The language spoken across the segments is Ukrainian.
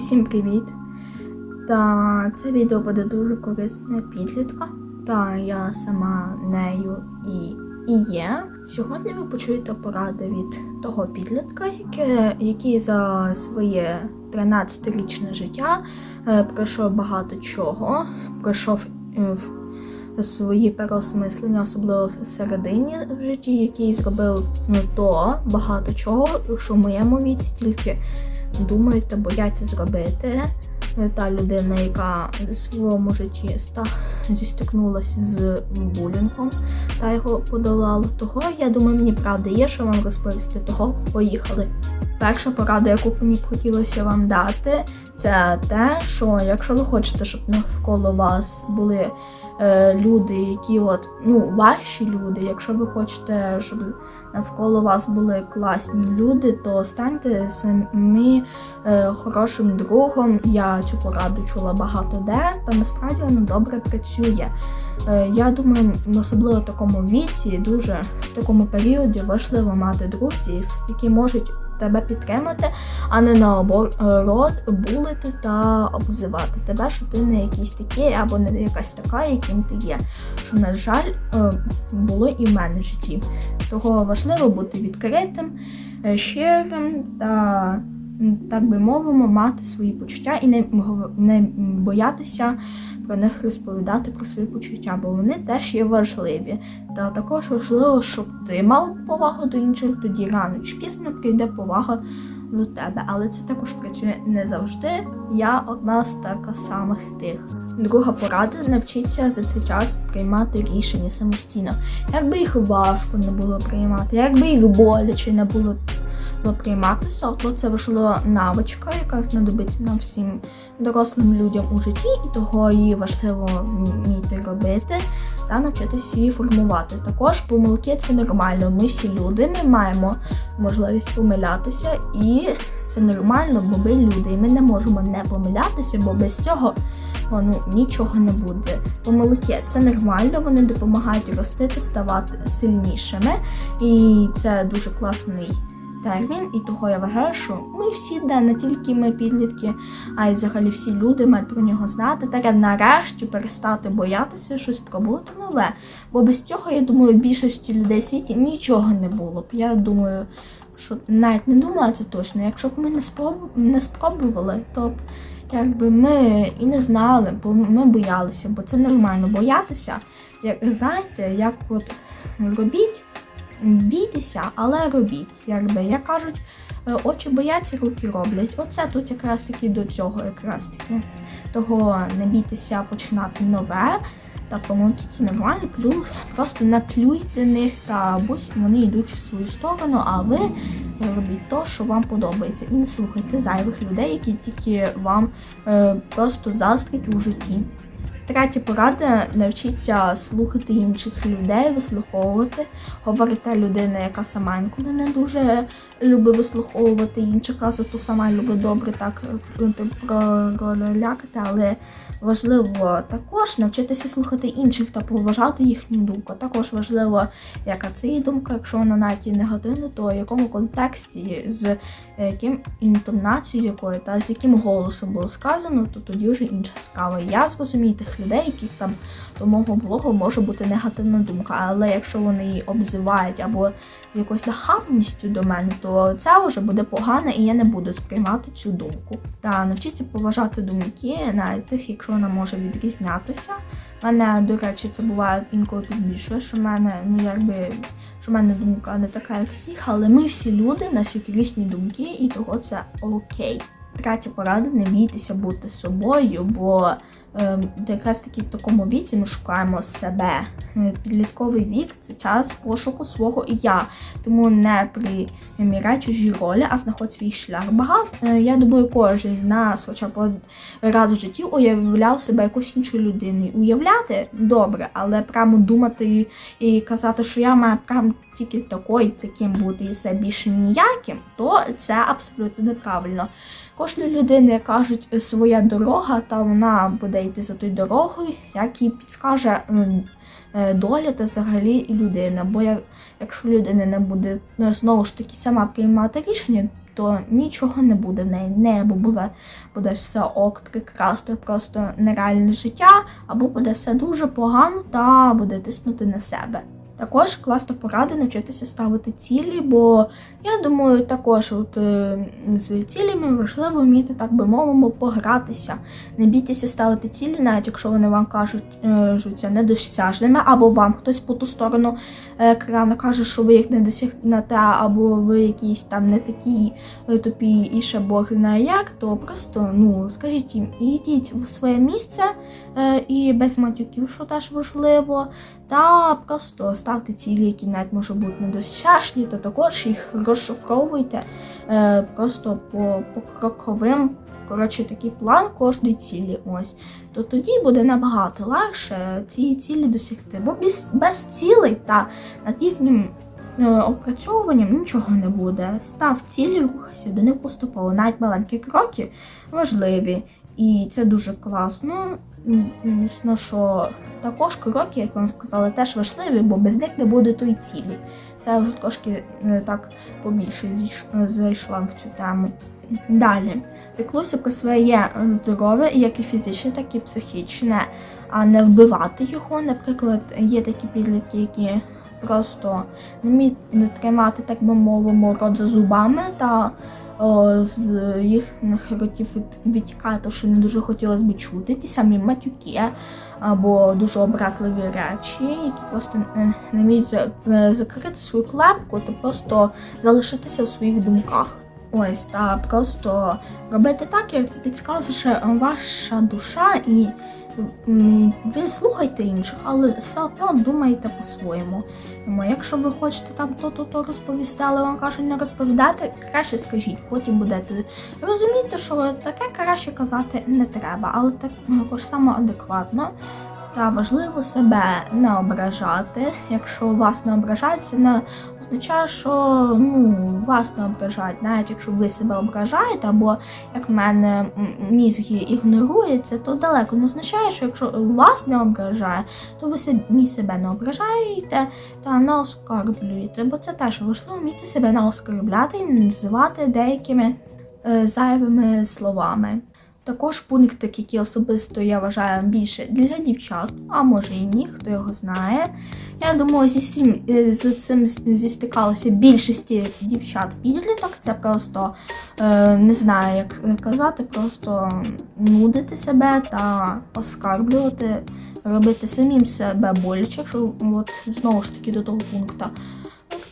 Усім привіт! Та це відео буде дуже корисне підлітка. Та я сама нею і, і є. Сьогодні ви почуєте поради від того підлітка, яке, який за своє 13-річне життя е, пройшов багато чого, пройшов е, в свої переосмислення, особливо всередині в житті, який зробив ну, то багато чого, що в моєму віці тільки думають та бояться зробити. Е, Та людина, яка в своєму житті ста зістикнулася з булінгом та його подолала. Того я думаю, мені правда є, що вам розповісти. Того поїхали. Перша порада, яку мені б хотілося вам дати, це те, що якщо ви хочете, щоб навколо вас були е, люди, які от ну ваші люди, якщо ви хочете, щоб навколо вас були класні люди, то станьте самі е, хорошим другом. Я цю пораду чула багато де, та насправді вона добре працює. Е, я думаю, особливо в такому віці, дуже в такому періоді важливо мати друзів, які можуть тебе підтримати, а не наоборот булити та обзивати тебе, що ти не якийсь такий або не якась така, яким ти є. Що, на жаль, е, було і в мене в житті. Того важливо бути відкритим, е, щирим та, так би мовимо, мати свої почуття і не, не боятися про них розповідати про свої почуття, бо вони теж є важливі. Та також важливо, щоб ти мав повагу до інших, тоді рано чи пізно прийде повага до тебе. Але це також працює не завжди. Я одна з така самих тих. Друга порада навчіться за цей час приймати рішення самостійно. Як би їх важко не було приймати, як би їх боляче не було було прийматися, то це важлива навичка, яка знадобиться нам всім дорослим людям у житті, і того її важливо вміти робити та навчитися її формувати. Також помилки це нормально. Ми всі люди, ми маємо можливість помилятися, і це нормально, бо ми люди, і ми не можемо не помилятися, бо без цього ну, нічого не буде. Помилки це нормально, вони допомагають ростити, ставати сильнішими, і це дуже класний термін, і того я вважаю, що ми всі, де не тільки ми підлітки, а й взагалі всі люди мають про нього знати. Та нарешті перестати боятися щось пробувати нове. Бо без цього, я думаю, більшості людей в світі нічого не було б. Я думаю, що навіть не думала це точно. Якщо б ми не спроб... не спробували, то б якби ми і не знали, бо ми боялися, бо це нормально боятися. Як знаєте, як от робіть бійтеся, але робіть. Якби як кажуть, е, очі бояться, руки роблять. Оце тут якраз таки до цього, якраз таки. Того не бійтеся починати нове. Та помилки це нормально, плюс просто не плюйте них та бось вони йдуть в свою сторону, а ви робіть то, що вам подобається. І не слухайте зайвих людей, які тільки вам е, просто заздрять у житті. Третя порада навчіться слухати інших людей, вислуховувати. Говорить та людина, яка сама інколи не дуже любить вислуховувати інших, а зато сама любить добре так е, пролякати, але важливо також навчитися слухати інших та поважати їхню думку. Також важливо, яка це її думка, якщо вона навіть і негативна, то в якому контексті, з яким інтонацією якою та з яким голосом було сказано, то тоді вже інша справа. Я зрозумію тих людей, яких там до мого блогу може бути негативна думка. Але якщо вони її обзивають або з якоюсь нахабністю до мене, то це вже буде погано, і я не буду сприймати цю думку. Та навчіться поважати думки, навіть тих, якщо вона може відрізнятися. У мене, до речі, це буває інколи підбільшує, що в мене, ну якби. Що в мене думка не така, як всіх, але ми всі люди, на всіх різні думки, і того це окей. Третя порада не бійтеся бути собою, бо е, якраз таки в такому віці ми шукаємо себе. Е, Підлітковий вік це час пошуку свого я. Тому не приміряй чужі ролі, а знаходь свій шлях. Багато е, я думаю, кожен з нас, хоча б раз в житті, уявляв себе якось іншою людиною. Уявляти добре, але прямо думати і, і казати, що я маю прям тільки такий, таким бути і все більше ніяким, то це абсолютно неправильно. Кожної людини кажуть своя дорога, та вона буде йти за тою дорогою, як їй підскаже е, доля та взагалі людина. Бо якщо людина не буде ну, знову ж таки сама приймати рішення, то нічого не буде в неї. Не або буде, буде все ок, прекрасно, просто нереальне життя, або буде все дуже погано та буде тиснути на себе. Також класна порада навчитися ставити цілі, бо я думаю, також от, е, з цілями важливо вміти, так би мовимо, погратися. Не бійтеся ставити цілі, навіть якщо вони вам кажуть, е, жуться недосяжними, або вам хтось по ту сторону е, екрану каже, що ви їх не досягнете, або ви якісь там не такі тупі і ще Бог знає як, то просто ну скажіть їм, йдіть в своє місце і без матюків, що теж важливо, та просто ставте цілі, які навіть можуть бути недосяжні, то також їх розшифровуйте е, просто по, по кроковим. Коротше, такий план кожної цілі. Ось то тоді буде набагато легше ці цілі досягти. Бо без, без цілей та над їхнім е, опрацьовуванням нічого не буде. Став цілі, рухайся до них поступово. Навіть маленькі кроки важливі, і це дуже класно. Звісно, що також кроки, як вам сказали, теж важливі, бо без них не буде тої цілі. Це вже трошки е, так побільше зайшла в цю тему. Далі, піклуйся про своє здоров'я, як і фізичне, так і психічне, а не вбивати його. Наприклад, є такі підлітки, які просто не вміють тримати, так би мовимо, рот за зубами та о, з їхніх ротів від- витікає, що не дуже хотілося б чути, ті самі матюки або дуже образливі речі, які просто е, не вміють е, закрити свою клепку та просто залишитися в своїх думках. Ось та просто робити так, як підказує ваша душа, і ви слухайте інших, але все одно думайте по-своєму. Якщо ви хочете там то-то то розповісти, але вам кажуть не розповідати, краще скажіть. Потім будете розуміти, що таке краще казати не треба, але так також само адекватно. Та важливо себе не ображати. Якщо вас не ображають, це не означає, що ну, вас не ображають. Навіть якщо ви себе ображаєте, або як в мене мізги ігнорується, то далеко не означає, що якщо вас не ображає, то ви самі себе не ображаєте та не оскорблюєте. Бо це теж важливо вміти себе не оскорбляти і не називати деякими е, зайвими словами. Також пункт, який особисто я вважаю більше для дівчат, а може і ні, хто його знає. Я думаю, зі всім е, з цим зістикалося більшості дівчат підліток. Це просто е, не знаю, як казати, просто нудити себе та оскарблювати, робити самим себе боляче, якщо от знову ж таки до того пункту.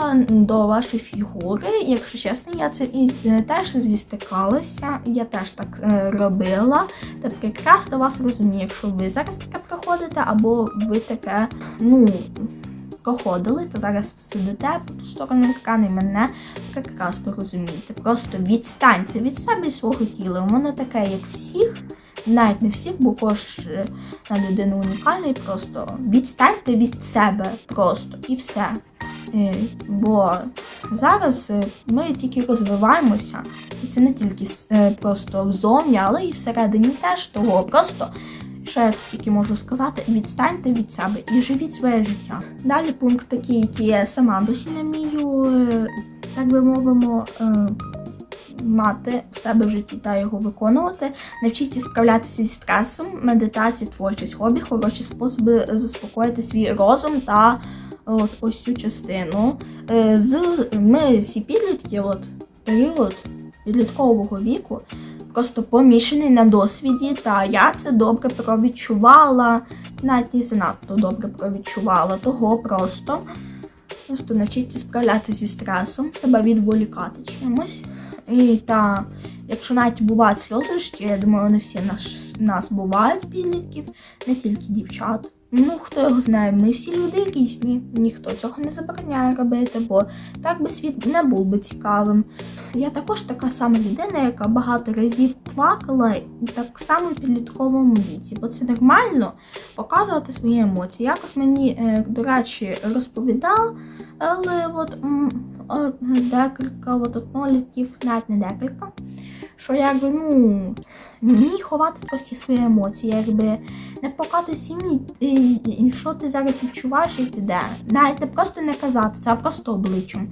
Та до вашої фігури, якщо чесно, я це і е, теж зістикалася, я теж так е, робила. Та прекрасно вас розумію, якщо ви зараз таке проходите, або ви таке, ну, проходили, то зараз сидите по сторону екрану і мене прекрасно розумієте. Просто відстаньте від себе і свого тіла. Воно таке, як всіх, навіть не всіх, бо кожна людина унікальна, і просто відстаньте від себе просто і все. Бо зараз е, ми тільки розвиваємося, і це не тільки е, просто взовні, але і всередині теж того. Просто що я тільки можу сказати, відстаньте від себе і живіть своє життя. Далі пункт такий, який я сама досі не вмію, е, так би мовимо, мати в себе в житті та його виконувати. Навчіться справлятися зі стресом, медитація, творчість, хобі, хороші способи заспокоїти свій розум та от ось цю частину. Е, З ми всі підлітки, от період підліткового віку, просто помішаний на досвіді, та я це добре провідчувала, навіть не занадто добре провідчувала, того просто. Просто навчіться справлятися зі стресом, себе відволікати чимось. І та якщо навіть бувають сльози, я думаю, вони всі нас, нас бувають підлітків, не тільки дівчат. Ну, хто його знає, ми всі люди різні, ніхто цього не забороняє робити, бо так би світ не був би цікавим. Я також така сама людина, яка багато разів плакала, так само в підлітковому віці, бо це нормально показувати свої емоції. Якось мені, е, до речі, розповідав, але от декілька от однолітків, навіть не декілька, що якби ну вмій ховати трохи свої емоції, якби не показуй сім'ї, що ти зараз відчуваєш і ти де. Навіть не просто не казати, це а просто обличчям.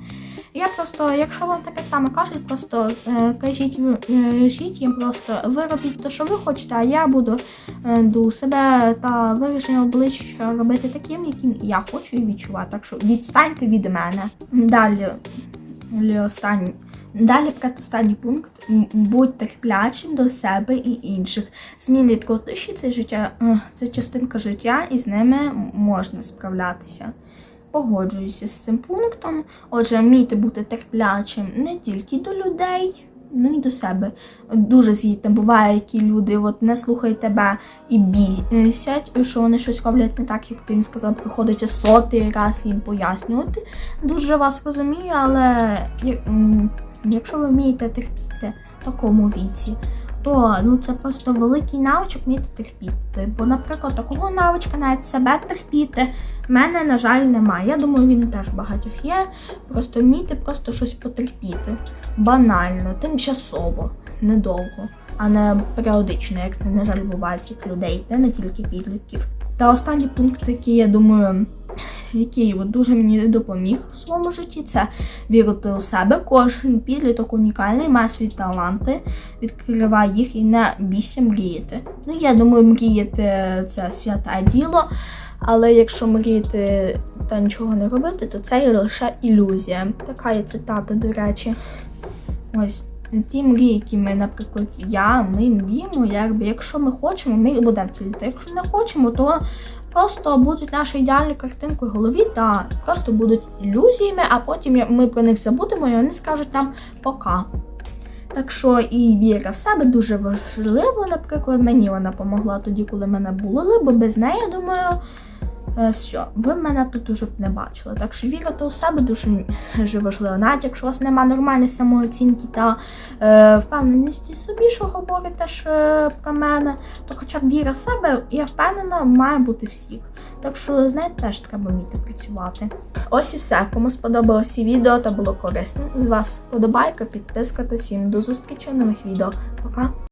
Я просто, якщо вам таке саме кажуть, просто е, кажіть, е, кажіть їм просто ви робіть те, що ви хочете, а я буду е, до себе та вираження обличчя робити таким, яким я хочу і відчувати. Так що відстаньте від мене. Далі останній. Далі предостанній пункт будь терплячим до себе і інших. Зміни труднощі це життя, е, це частинка життя, і з ними можна справлятися. Погоджуюся з цим пунктом. Отже, вмійте бути терплячим не тільки до людей, ну і до себе. Дуже згідно буває, які люди от не слухають тебе і бісять, що вони щось роблять не так, як ти їм сказав, приходиться сотий раз їм пояснювати. Дуже вас розумію, але якщо ви вмієте терпіти в такому віці, то ну це просто великий навичок вміти терпіти. Бо, наприклад, такого навичка навіть себе терпіти в мене, на жаль, немає. Я думаю, він теж багатьох є. Просто вміти просто щось потерпіти. Банально, тимчасово, недовго, а не періодично, як це, на жаль, буває всіх людей, та не тільки підлітків. Та останній пункт, який я думаю, який от дуже мені допоміг у своєму житті, це вірити у себе. Кожен підліток унікальний, має свої таланти, відкривай їх і не бійся мріяти. Ну, я думаю, мріяти це святе діло. Але якщо мріяти та нічого не робити, то це є лише ілюзія. Така є цитата, до речі. Ось ті мрії, які ми, наприклад, я, ми мріємо, якби якщо ми хочемо, ми будемо втілити. Якщо не хочемо, то просто будуть наші ідеальні картинки в голові та просто будуть ілюзіями, а потім ми про них забудемо і вони скажуть нам пока. Так що і віра в себе дуже важлива, наприклад, мені вона допомогла тоді, коли мене були, бо без неї, я думаю, все, ви мене тут уже не бачили. Так що вірити у себе дуже, важливо. Навіть якщо у вас немає нормальної самооцінки та е, впевненості собі, що говорите ж е, про мене, то хоча б віра в себе, я впевнена, має бути всіх. Так що, знаєте, теж треба вміти працювати. Ось і все. Кому сподобалося відео та було корисно. З вас подобайка, підписка та всім до зустрічі в нових відео. Пока!